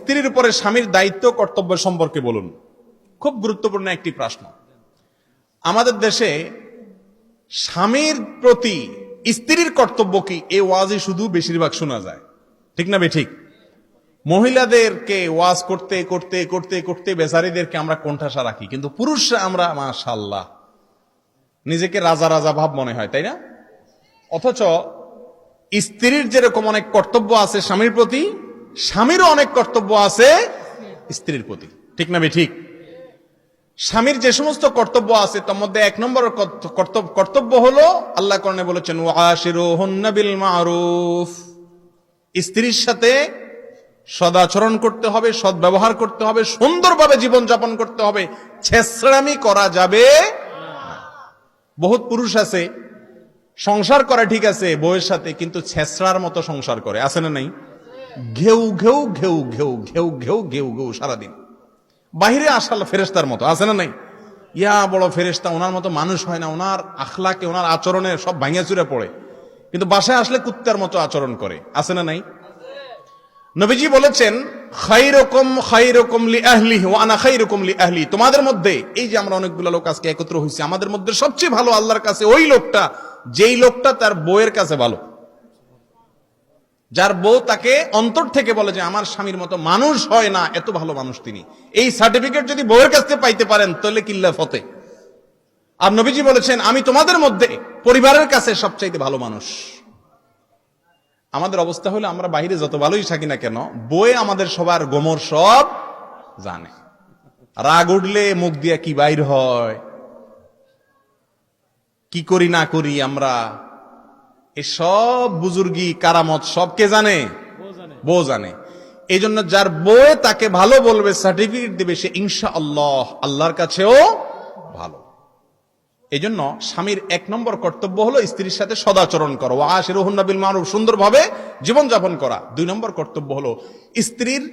স্ত্রীর উপরে স্বামীর দায়িত্ব, কর্তব্য সম্পর্কে বলুন। খুব গুরুত্বপূর্ণ একটি প্রশ্ন। আমাদের দেশে স্বামীর প্রতি স্ত্রীর কর্তব্য কি? এ ওয়াজে শুধু বেশিরভাগ শোনা যায়। ঠিক না ঠিক? মহিলাদেরকে ওয়াজ করতে করতে করতে করতে বেচারিদেরকে আমরা কোণঠাসা রাখি। কিন্তু পুরুষরা আমরা মাশাল্লাহ নিজেকে রাজা রাজা ভাব মনে হয়, তাই না? অথচ স্ত্রীর যেরকম অনেক কর্তব্য আছে স্বামীর প্রতি স্বামীরও অনেক কর্তব্য আছে স্ত্রীর প্রতি। ঠিক না ঠিক স্বামীর যে সমস্ত কর্তব্য আছে, তার মধ্যে এক নম্বর কর্তব্য হলো আল্লাহ করণে বলেছেন বিল মারুফ স্ত্রীর সাথে সদাচরণ করতে হবে সৎ ব্যবহার করতে হবে, সুন্দরভাবে জীবন যাপন করতে হবে। ছেসড়ামি করা যাবে বহুত পুরুষ আছে, সংসার করা ঠিক আছে, বউয়ের সাথে, কিন্তু ছেসড়ার মতো সংসার করে। আছে না নাই? ঘেউ ঘেউ ঘেউ ঘেউ ঘেউ ঘেউ ঘেউ ঘেউ সারাদিন। বাহিরে আসাল ফেরেস্তার মতো, আছে না নাই? ইয়া বড় ফেরেস্তা ওনার মতো মানুষ হয় না, ওনার আখলাকে, ওনার আচরণে সব ভাঙিয়া চুরে পড়ে। কিন্তু বাসায় আসলে কুত্তার মতো আচরণ করে, আছে না নাই? নবীজি বলেছেন খাইরকম খাইরকম লি আহলি ওয়ানা খাইরকম লি আহলি তোমাদের মধ্যে, এই যে আমরা অনেকগুলো লোক আজকে একত্র হয়েছি আমাদের মধ্যে সবচেয়ে ভালো আল্লাহর কাছে ওই লোকটা, যেই লোকটা তার বউয়ের কাছে ভালো। যার বউ তাকে অন্তর থেকে বলে যে আমার স্বামীর মতো মানুষ হয় না, এত ভালো মানুষ তিনি। এই সার্টিফিকেট যদি বউয়ের কাছ থেকে পাইতে পারেন, তাহলে কিল্লা ফতে। আর নবীজি বলেছেন, আমি তোমাদের মধ্যে পরিবারের কাছে সবচাইতে ভালো মানুষ। আমাদের অবস্থা হলো, আমরা বাইরে যত ভালোই থাকি না কেন বয়ে আমাদের সবার গোমর সব জানে। রাগ উঠলে মুখ দিয়া কি বাইর হয়? কি করি না করি আমরা? এই সব বুজুর্গি কারামত সব কে জানে? বউ জানে। এই জন্য যার বয়ে তাকে ভালো বলবে সার্টিফিকেট দিবে সে ইনশা আল্লাহ আল্লাহর কাছেও ভালো। এই জন্য স্বামীর এক নম্বর কর্তব্য হলো স্ত্রীর সাথে সদাচরণ করো। আশির বিল মারুফ সুন্দরভাবে জীবনযাপন করা। দুই নম্বর কর্তব্য হলো স্ত্রীর